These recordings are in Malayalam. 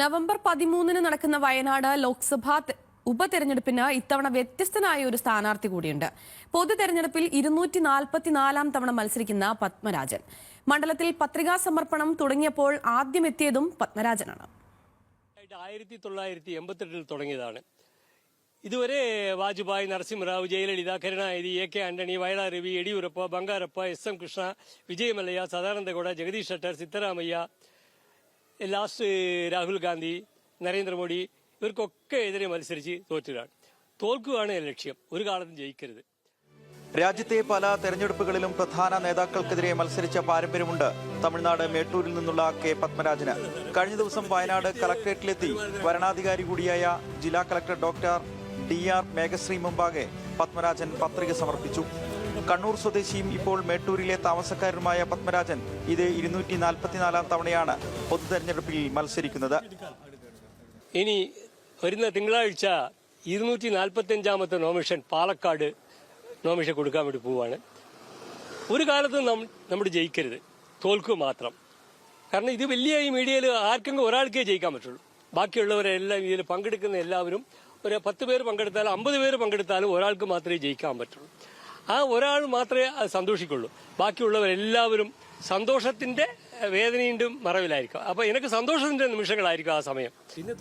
നവംബർ പതിമൂന്നിന് നടക്കുന്ന വയനാട് ലോക്സഭാ ഉപതെരഞ്ഞെടുപ്പിന് ഇത്തവണ വ്യത്യസ്തനായ ഒരു സ്ഥാനാർത്ഥി കൂടിയുണ്ട്. പൊതു തെരഞ്ഞെടുപ്പിൽ ഇരുന്നൂറ്റി നാൽപ്പത്തിനാലാം തവണ മത്സരിക്കുന്ന പത്മരാജൻ. മണ്ഡലത്തിൽ പത്രികാ സമർപ്പണം തുടങ്ങിയപ്പോൾ ആദ്യമെത്തിയതും പത്മരാജനാണ്. ആയിരത്തി തൊള്ളായിരത്തി എൺപത്തെട്ടിൽ തുടങ്ങിയതാണ്. ഇതുവരെ Vajpayee Narasimha Rao Jayalalithaa Karunanidhi A K Antony Vayalar Ravi Yediyurappa Bangarappa S M Krishna Vijay Mallya Sadananda Gowda Jagadish Shettar Siddaramaiah last Rahul Gandhi Narendra Modi ഇവർക്കൊക്കെ എതിരെ മത്സരിച്ച് തോറ്റതാണ്. തോൽക്കുകയാണ് ലക്ഷ്യം. ഒരു കാലത്തും ജയിക്കരുത്. രാജ്യത്തെ പല തെരഞ്ഞെടുപ്പുകളിലും പ്രധാന നേതാക്കൾക്കെതിരെ മത്സരിച്ച പാരമ്പര്യമുണ്ട് തമിഴ്നാട് മേട്ടൂരിൽ നിന്നുള്ള കെ പത്മരാജന്. കഴിഞ്ഞ ദിവസം വയനാട് കളക്ടറേറ്റിലെത്തി വരണാധികാരി കൂടിയായ ജില്ലാ collector doctor D R Meghashree മുമ്പാകെ പത്മരാജൻ പത്രിക സമർപ്പിച്ചു. കണ്ണൂർ സ്വദേശിയും ഇപ്പോൾ മേട്ടൂരിലെ താമസക്കാരനുമായ പത്മരാജൻ ഇത് ഇരുന്നൂറ്റി നാൽപ്പത്തിനാലാം തവണയാണ് പൊതു തെരഞ്ഞെടുപ്പിൽ മത്സരിക്കുന്നത്. ഇനി വരുന്ന തിങ്കളാഴ്ച ഇരുന്നൂറ്റി നാൽപ്പത്തി അഞ്ചാമത്തെ നോമിഷൻ പാലക്കാട് നോമിഷൻ കൊടുക്കാൻ വേണ്ടി പോവാണ്. ഒരു കാലത്തും നമ്മൾ ജയിക്കരുത്. തോൽക്കുക മാത്രം. കാരണം ഇത് വലിയ ഈ മീഡിയയിൽ ആർക്കെങ്കിലും ഒരാൾക്കേ ജയിക്കാൻ പറ്റുള്ളൂ. ബാക്കിയുള്ളവരെല്ലാം ഇതിൽ പങ്കെടുക്കുന്ന എല്ലാവരും ഒരു പത്ത് പേര് പങ്കെടുത്താലും അമ്പത് പേര് പങ്കെടുത്താലും ഒരാൾക്ക് മാത്രമേ ജയിക്കാൻ പറ്റുള്ളൂ. ആ ഒരാൾ മാത്രമേ അത് സന്തോഷിക്കുള്ളൂ. ബാക്കിയുള്ളവരെല്ലാവരും സന്തോഷത്തിന്റെ വേദനയുടെ മറവിലായിരിക്കും. അപ്പൊ എനിക്ക് സന്തോഷത്തിന്റെ നിമിഷങ്ങളായിരിക്കും ആ സമയം. പിന്നെ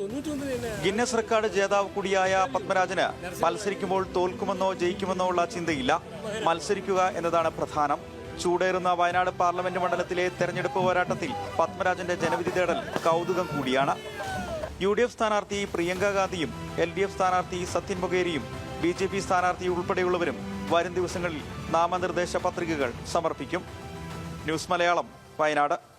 ഗിന്നസ് റെക്കോർഡ് ജേതാവ് കൂടിയായ പത്മരാജന് മത്സരിക്കുമ്പോൾ തോൽക്കുമെന്നോ ജയിക്കുമെന്നോ ഉള്ള ചിന്തയില്ല. മത്സരിക്കുക എന്നതാണ് പ്രധാനം. ചൂടേറുന്ന വയനാട് പാർലമെന്റ് മണ്ഡലത്തിലെ തെരഞ്ഞെടുപ്പ് പോരാട്ടത്തിൽ പത്മരാജന്റെ ജനവിധി തേടൽ കൗതുകം കൂടിയാണ്. യു ഡി എഫ് സ്ഥാനാർത്ഥി പ്രിയങ്ക ഗാന്ധിയും എൽ ഡി എഫ് സ്ഥാനാർത്ഥി സത്യൻ മൊകേരിയും ബി ജെ പി സ്ഥാനാർത്ഥി ഉൾപ്പെടെയുള്ളവരും വരും ദിവസങ്ങളിൽ നാമനിർദ്ദേശ പത്രികകൾ സമർപ്പിക്കും. ന്യൂസ് മലയാളം വയനാട്.